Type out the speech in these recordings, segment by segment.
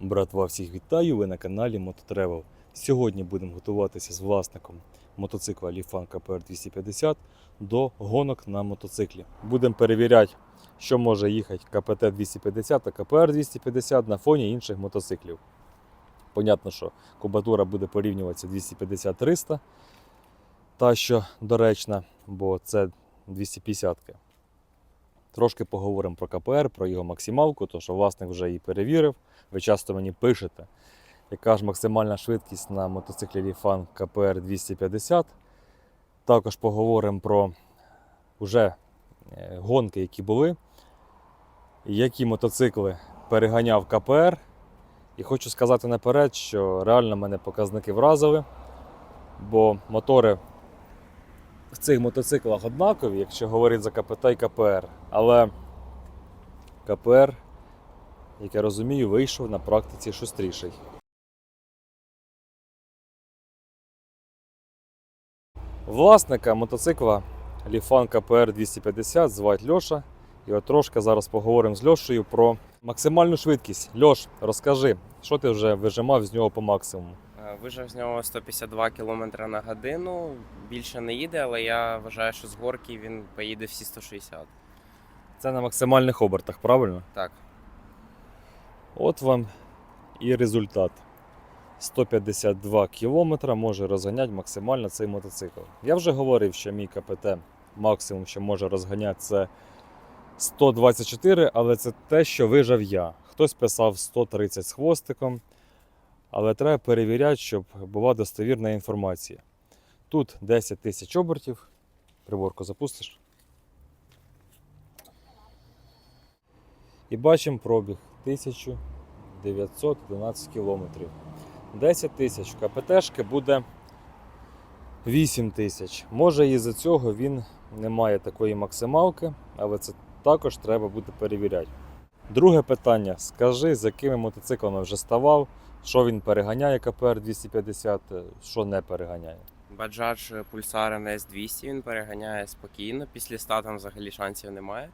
Братва, всіх вітаю! Ви на каналі Мототревел. Сьогодні будемо готуватися з власником мотоцикла Lifan KPR 250 до гонок на мотоциклі. Будемо перевіряти, що може їхати КПТ 250 та КПР 250 на фоні інших мотоциклів. Понятно, що кубатура буде порівнюватися 250-300, та що доречна, бо це 250 -ки. Трошки поговоримо про КПР, про його максималку, то що власник вже її перевірив. Ви часто мені пишете, яка ж максимальна швидкість на мотоциклі Lifan KPR 250. Також поговоримо про вже е, гонки, які були, які мотоцикли переганяв КПР. І хочу сказати наперед, що реально мене показники вразили, бо мотори в цих мотоциклах однакові, якщо говорити за КПТ і КПР. Але КПР, як я розумію, вийшов на практиці шустріший. Власника мотоцикла Lifan KPR 250 звать Льоша. І от трошки зараз поговоримо з Льошею про максимальну швидкість. Льош, розкажи, що ти вже вижимав з нього по максимуму? Вижив з нього 152 км на годину. Більше не їде, але я вважаю, що з горки він поїде всі 160. Це на максимальних обертах, правильно? Так. От вам і результат. 152 км може розганяти максимально цей мотоцикл. Я вже говорив, що мій КПТ максимум, що може розганяти, це 124, але це те, що вижав я. Хтось писав 130 з хвостиком, але треба перевіряти, щоб була достовірна інформація. Тут 10 тисяч обертів. Приборку запустиш. І бачимо пробіг 1911 кілометрів. 10 тисяч. КПТшки буде 8 тисяч. Може і за цього він не має такої максималки, але це також треба буде перевіряти. Друге питання: скажи, з якими мотоциклами вже ставав, що він переганяє КПР 250, е, що не переганяє. Баджадж Pulsar NS 200 він переганяє спокійно. Після 100 там взагалі шансів немає.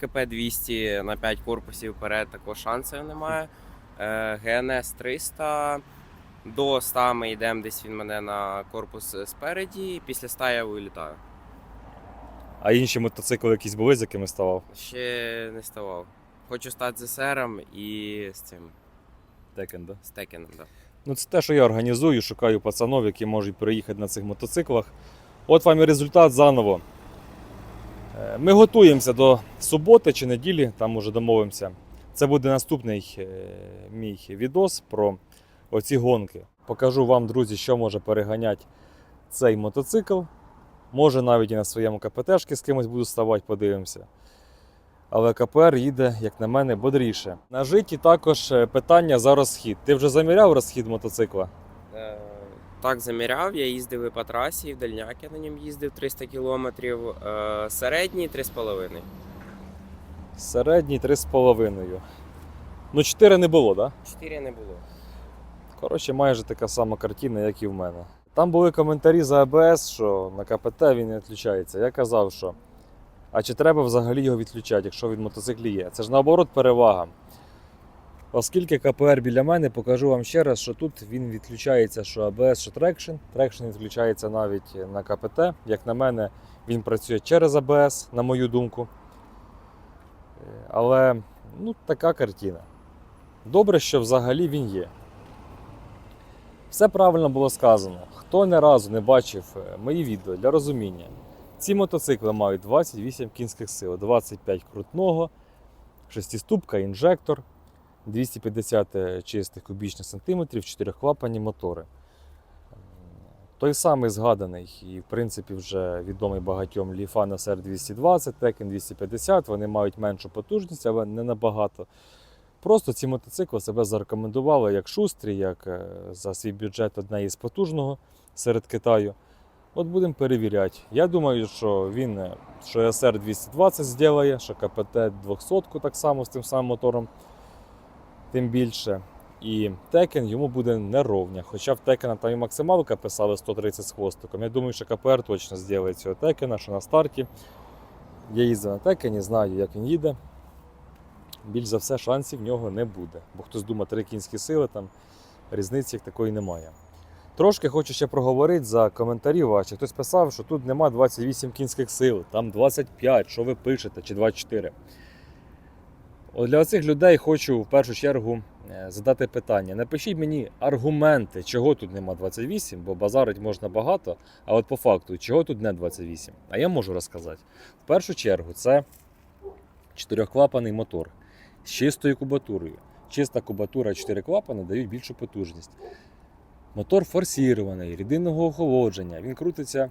КП 200 на 5 корпусів вперед також шансів немає. Е, ГНС 300 до 100 ми йдемо десь він мене на корпус спереді, і після 100 я вилітаю. А інші мотоцикли якісь були, з якими ставав? Ще не ставав. Хочу стати ЗСРом і з цим Текен, да? з Текеном. Да. Ну, це те, що я організую, шукаю пацанов, які можуть приїхати на цих мотоциклах. От вам і результат заново. Е, Ми готуємося до суботи чи неділі, там уже домовимося. Це буде наступний е, мій відос про оці гонки. Покажу вам, друзі, що може переганяти цей мотоцикл. Може навіть і на своєму КПТшки з кимось буду ставати, подивимося. Але КПР їде, як на мене, бодріше. На житті також е, питання за розхід. Ти вже заміряв розхід мотоцикла? Е, Так, заміряв, я їздив і по трасі, і в дальняк я на ньому їздив 300 кілометрів. Е, Середній 3,5. Середній 3,5. Ну, 4 не було, так? Да? 4 не було. Коротше, майже така сама картина, як і в мене. Там були коментарі за АБС, що на КПТ він не відключається. Я казав, що а чи треба взагалі його відключати, якщо він в мотоциклі є? Це ж наоборот перевага. Оскільки КПР біля мене, покажу вам ще раз, що тут він відключається, що АБС, що трекшн. Трекшн відключається навіть на КПТ. Як на мене, він працює через АБС, на мою думку. Е, Але ну, така картина. Добре, що взагалі він є. Все правильно було сказано. Хто не разу не бачив е, мої відео для розуміння, ці мотоцикли мають 28 кінських сил, 25 крутного, шестиступка, інжектор, 250 чистих кубічних сантиметрів, 4 клапані мотори. Той самий згаданий і, в принципі, вже відомий багатьом Lifan SR 220, Tekken 250, вони мають меншу потужність, але не набагато. Просто ці мотоцикли себе зарекомендували як шустрі, як е, за свій бюджет одне із потужного серед Китаю. От будемо перевіряти. Я думаю, що він що SR 220 зробить, що КПТ 200 так само з тим самим мотором, тим більше. І Текен йому буде неровня. Хоча в Текена там і максималка писали 130 з хвостиком. Я думаю, що КПР точно зробить цього Текена, що на старті. Я їздив на Текені, знаю, як він їде. більш за все шансів в нього не буде. Бо хтось думає, три кінські сили, там різниці як такої немає. Трошки хочу ще проговорити за коментарі ваші. Хтось писав, що тут нема 28 кінських сил, там 25, що ви пишете, чи 24. От для цих людей хочу в першу чергу е, задати питання. Напишіть мені аргументи, чого тут нема 28, бо базарить можна багато, а от по факту, чого тут не 28. А я можу розказати. В першу чергу, це чотирьохклапаний мотор з чистою кубатурою. Чиста кубатура 4 клапани дають більшу потужність. Мотор форсірований, рідинного охолодження. Він крутиться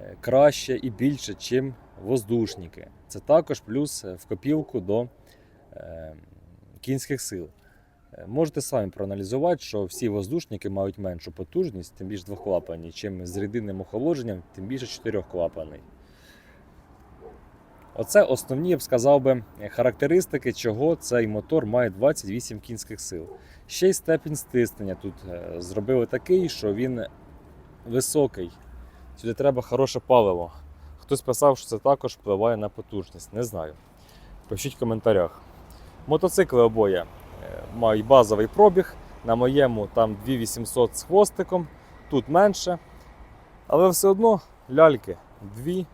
е, краще і більше, ніж воздушники. Це також плюс е, в копілку до е, кінських сил. Можете самі проаналізувати, що всі воздушники мають меншу потужність, тим більше двохклапані, чим з рідинним охолодженням, тим більше чотирьохклапаний. Оце основні, я б сказав би, характеристики, чого цей мотор має 28 кінських сил. Ще й степінь стиснення тут е, зробили такий, що він високий. Сюди треба хороше паливо. Хтось писав, що це також впливає на потужність. Не знаю. Пишіть в коментарях. Мотоцикли обоє е, мають базовий пробіг. На моєму там 2800 з хвостиком, тут менше. Але все одно ляльки, дві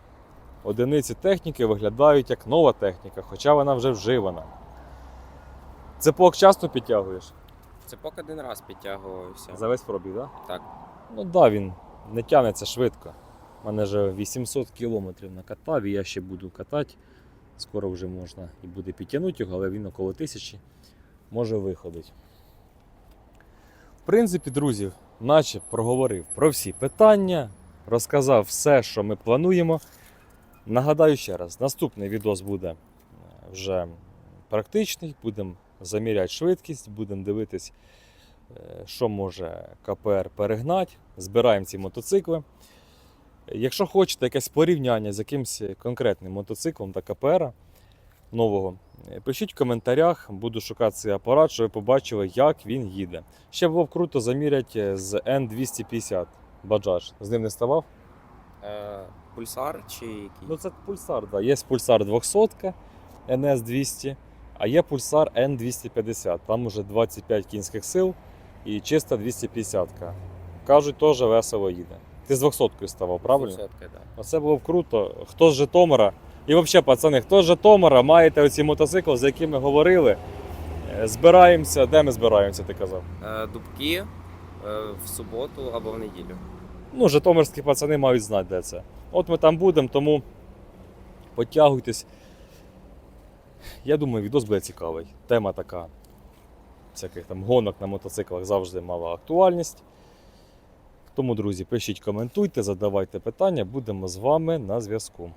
одиниці техніки виглядають як нова техніка, хоча вона вже вживана. Цепок часто підтягуєш? Це поки один раз підтягувався. За весь пробіг, так? Так. Ну так, да, він не тягнеться швидко. У мене вже 800 кілометрів накатав, і я ще буду катати. Скоро вже можна і буде підтягнути його, але він около тисячі може виходить. В принципі, друзі, наче проговорив про всі питання, розказав все, що ми плануємо. Нагадаю ще раз, наступний відос буде е, вже практичний, будемо заміряти швидкість, будемо дивитись, е, що може КПР перегнати. Збираємо ці мотоцикли. Якщо хочете якесь порівняння з якимось конкретним мотоциклом та КПР нового, е, пишіть в коментарях, буду шукати цей апарат, щоб ви побачили, як він їде. Ще було б круто заміряти з N250 Bajaj. З ним не ставав? Пульсар чи який? Ну це пульсар, да. Є пульсар 200 NS200, а є пульсар N250. Там уже 25 кінських сил і чиста 250. Кажуть, теж весело їде. Ти з 200 ставав, правильно? Сотка, да. Оце було б круто. Хто з Житомира? І взагалі, пацани, хто з Житомира маєте оці мотоцикли, за якими говорили? Е, Збираємося. Де ми збираємося, ти казав? Е, дубки е, в суботу або в неділю. Ну, житомирські пацани мають знати, де це. От ми там будемо, тому потягуйтесь. Я думаю, відос буде цікавий. Тема така всяких там гонок на мотоциклах завжди мала актуальність. Тому, друзі, пишіть, коментуйте, задавайте питання, будемо з вами на зв'язку.